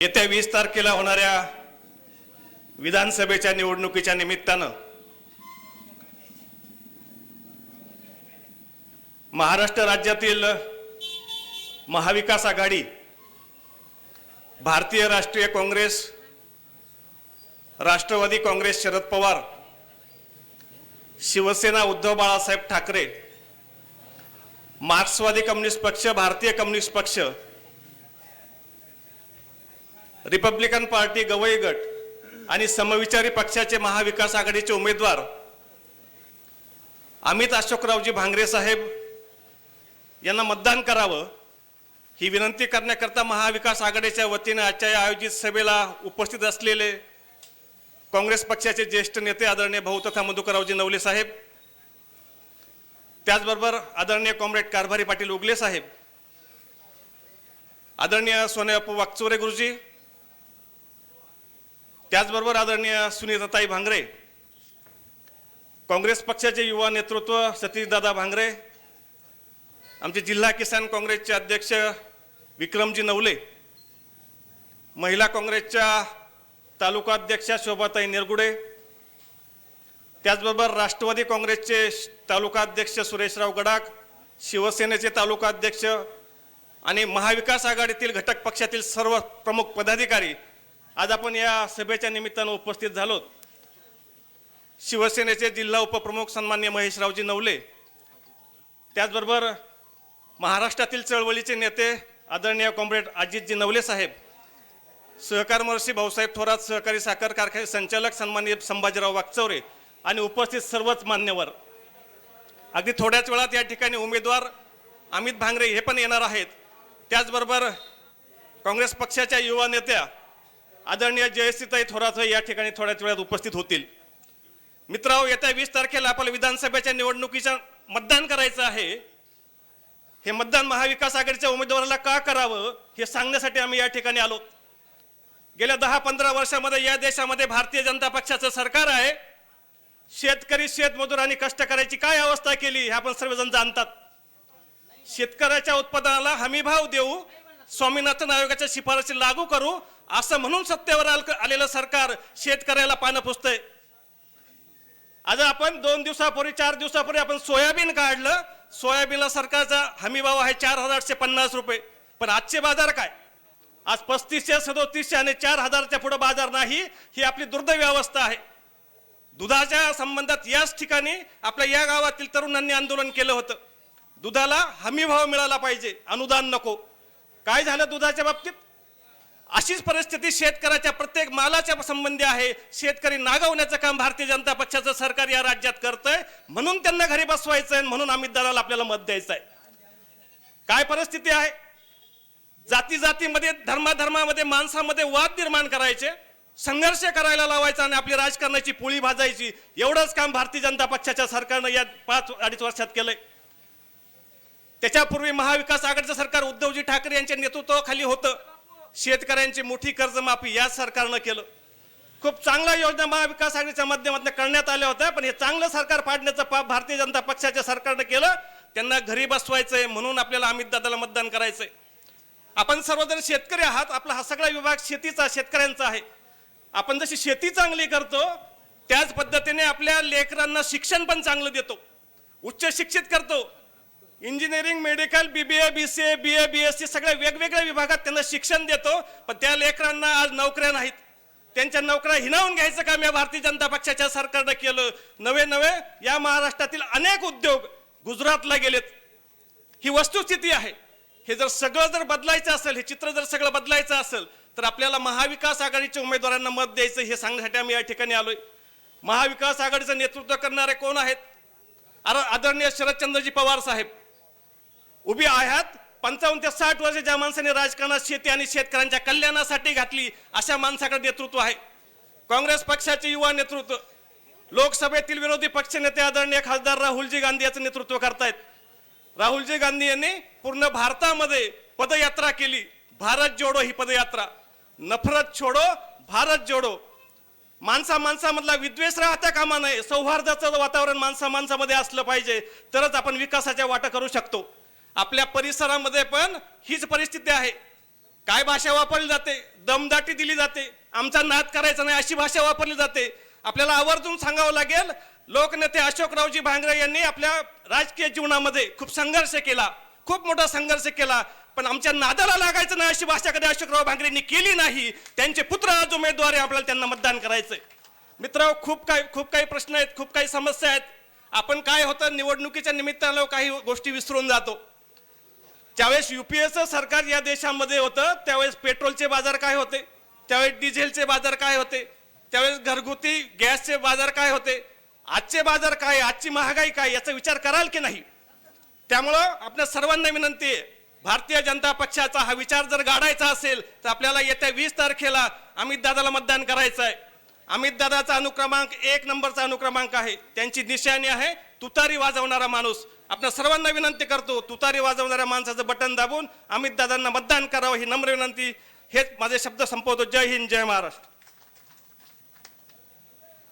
येत्या वीस तारखेला होणाऱ्या विधानसभेच्या निवडणुकीच्या निमित्तानं महाराष्ट्र राज्यातील महाविकास आघाडी भारतीय राष्ट्रीय काँग्रेस राष्ट्रवादी काँग्रेस शरद पवार शिवसेना उद्धव बाळासाहेब ठाकरे मार्क्सवादी कम्युनिस्ट पक्ष भारतीय कम्युनिस्ट पक्ष रिपब्लिकन पार्टी गवई गट आणि समविचारी पक्षाचे महाविकास आघाडीचे उमेदवार अमित अशोकरावजी भांगरे साहेब यांना मतदान करावं ही विनंती करण्याकरता महाविकास आघाडीच्या वतीने आजच्या या आयोजित सभेला उपस्थित असलेले काँग्रेस पक्षाचे ज्येष्ठ नेते आदरणीय भाऊ तथा मधुकररावजी नवले साहेब त्याचबरोबर आदरणीय कॉम्रेड कारभारी पाटील उगले साहेब आदरणीय सोनेअप्पू वाकचोरे गुरुजी त्याचबरोबर आदरणीय सुनीताताई भांगरे काँग्रेस पक्षाचे युवा नेतृत्व सतीशदादा भांगरे आमचे जिल्हा किसान काँग्रेसचे अध्यक्ष विक्रमजी नवले महिला काँग्रेसच्या तालुका अध्यक्षा शोभाताई निरगुडे त्याचबरोबर राष्ट्रवादी काँग्रेसचे श- तालुका अध्यक्ष सुरेशराव गडाख शिवसेनेचे तालुका अध्यक्ष आणि महाविकास आघाडीतील घटक पक्षातील सर्व प्रमुख पदाधिकारी आज आपण या सभेच्या निमित्तानं उपस्थित झालो शिवसेनेचे जिल्हा उपप्रमुख सन्मान्य महेशरावजी नवले त्याचबरोबर महाराष्ट्रातील चळवळीचे नेते आदरणीय कॉम्रेड अजितजी नवले साहेब सहकार महर्षी भाऊसाहेब थोरात सहकारी साखर कारखाने संचालक सन्मान्य संभाजीराव वागचौरे आणि उपस्थित सर्वच मान्यवर. अगदी थोड्याच वेळात या ठिकाणी उमेदवार अमित भांगरे हे पण येणार आहेत. त्याचबरोबर काँग्रेस पक्षाच्या युवा नेत्या आदरणीय जयश्रीताई थोरात या ठिकाणी थोड्याच वेळात उपस्थित होतील. मित्रांनो येत्या वीस तारखेला आपल्याला विधानसभेच्या निवडणुकीचं मतदान करायचं आहे. हे मतदान महाविकास आघाडीच्या उमेदवाराला का करावं हे सांगण्यासाठी आम्ही या ठिकाणी आलो. गेल्या दहा पंधरा वर्षामध्ये या देशामध्ये भारतीय जनता पक्षाचं सरकार आहे. शेतकरी शेतमजूर आणि कष्टकऱ्याची काय अवस्था केली हे आपण सर्वजण जाणतात. शेतकऱ्याच्या उत्पादनाला हमीभाव देऊ स्वामीनाथन आयोगाच्या शिफारसी लागू करू असं म्हणून सत्तेवर आलेलं सरकार शेतकऱ्याला पानं पुसतंय. आज आपण दोन दिवसापूर्वी चार दिवसापूर्वी आपण सोयाबीन काढलं. सोयाबीनला सरकारचा हमीभाव आहे चार हजारशे पन्नास रुपये. पण आजचे बाजार काय? आज पस्तीसशे सदोतीसशे आणि चार हजारच्या पुढे बाजार नाही ही आपली दुर्दैवी अवस्था आहे. दुधाच्या संबंधात याच ठिकाणी आपल्या या गावातील तरुणांनी आंदोलन केलं होतं. दुधाला हमी भाव मिळाला पाहिजे अनुदान नको. काय झालं दुधाच्या बाबतीत? अशीच परिस्थिती शेतकऱ्याच्या प्रत्येक मालाच्या संबंधी आहे. शेतकरी नागवण्याचं काम भारतीय जनता पक्षाचं सरकार या राज्यात करतंय. म्हणून त्यांना घरी बसवायचं आहे म्हणून अमित दलाला आपल्याला मत द्यायचं आहे काय परिस्थिती आहे? जाती जातीमध्ये धर्माधर्मामध्ये माणसामध्ये वाद निर्माण करायचे संघर्ष करायला लावायचा आणि आपली राजकारणाची पोळी भाजायची. एवढंच काम भारतीय जनता पक्षाच्या सरकारनं या पाच अडीच वर्षात केलंय. त्याच्यापूर्वी महाविकास आघाडीचं सरकार उद्धवजी ठाकरे यांच्या नेतृत्वाखाली होतं. शेतकऱ्यांची मोठी कर्जमाफी या सरकारनं केलं. खूप चांगल्या योजना महाविकास आघाडीच्या माध्यमातून करण्यात आल्या होत्या पण हे चांगलं सरकार पाडण्याचं पाप भारतीय जनता पक्षाच्या सरकारनं केलं. त्यांना घरी बसवायचंय म्हणून आपल्याला अमित दादाला मतदान करायचंय. आपण सर्वजण शेतकरी आहात आपला हा सगळा विभाग शेतीचा शेतकऱ्यांचा आहे. आपण जशी शेती चांगली करतो त्याच पद्धतीने आपल्या लेकरांना शिक्षण पण चांगलं देतो. उच्च शिक्षित करतो engineering medical BBA B C A B A B S C सगळ्या वेगवेगळ्या विभागात त्यांना शिक्षण देतो. पण त्या लेकरांना आज नोकऱ्या नाहीत. त्यांच्या नोकऱ्या हिनावून घ्यायचं काम या भारतीय जनता पक्षाच्या सरकारनं केलं. नवे नवे या महाराष्ट्रातील अनेक उद्योग गुजरातला गेलेत. ही वस्तुस्थिती आहे. हे जर सगळं जर बदलायचं असेल हे चित्र जर सगळं बदलायचं असेल तर आपल्याला महाविकास आघाडीच्या उमेदवारांना मत द्यायचं हे सांगण्यासाठी आम्ही या ठिकाणी आलोय. महाविकास आघाडीचं नेतृत्व करणारे कोण आहेत? आदरणीय शरदचंद्रजी पवार साहेब. उभी आहात. पंचावन्न ते साठ वर्ष ज्या माणसाने राजकारणात शेती आणि शेतकऱ्यांच्या कल्याणासाठी घातली अशा माणसाकडे नेतृत्व आहे. काँग्रेस पक्षाचे युवा नेतृत्व लोकसभेतील विरोधी पक्षनेते आदरणीय खासदार राहुलजी गांधी याचं नेतृत्व करतायत. राहुलजी गांधी यांनी पूर्ण भारतामध्ये पदयात्रा केली. भारत जोडो ही पदयात्रा. नफरत छोडो भारत जोडो. माणसा माणसामधला विद्वेष राहता कामा नये. सौहार्दाचं वातावरण माणसा माणसामध्ये असलं पाहिजे. तरच आपण विकासाच्या वाटा करू शकतो. आपल्या परिसरामध्ये पण हीच परिस्थिती आहे. काय भाषा वापरली जाते? दमदाटी दिली जाते. आमचा नाद करायचा नाही अशी भाषा वापरली जाते. आपल्याला आवर्जून सांगावं लागेल लोकनेते अशोकरावजी भांगरे यांनी आपल्या राजकीय जीवनामध्ये खूप संघर्ष केला. खूप मोठा संघर्ष केला. पण आमच्या नादाला लागायचं नाही अशी भाषा कधी अशोकराव भांगरेंनी केली नाही. त्यांचे पुत्र आज उमेदवार आहे आपल्याला त्यांना मतदान करायचंय. मित्र खूप काही खूप काही प्रश्न आहेत खूप काही समस्या आहेत. आपण काय होतं निवडणुकीच्या निमित्तानं काही गोष्टी विसरून जातो. ज्यावेळेस युपीएचं सरकार या देशामध्ये होतं त्यावेळेस पेट्रोलचे बाजार काय होते? त्यावेळेस डिझेलचे बाजार काय होते? त्यावेळेस घरगुती गॅसचे बाजार काय होते? आजचे बाजार काय आजची महागाई काय याचा विचार कराल की नाही? त्यामुळं आपल्या सर्वांना विनंती आहे भारतीय जनता पक्षाचा हा विचार जर गाडायचा असेल तर आपल्याला येत्या वीस तारखेला अमित दादाला मतदान करायचं आहे. अमित दादाचा अनुक्रमांक एक नंबरचा अनुक्रमांक आहे. त्यांची निशाणी आहे तुतारी वाजवणारा माणूस. आपल्या सर्वांना विनंती करतो तुतारी वाजवणाऱ्या माणसाचं बटन दाबून अमित दादांना मतदान करावं ही नम्र विनंती. हेच माझे शब्द संपवतो. जय हिंद जय महाराष्ट्र.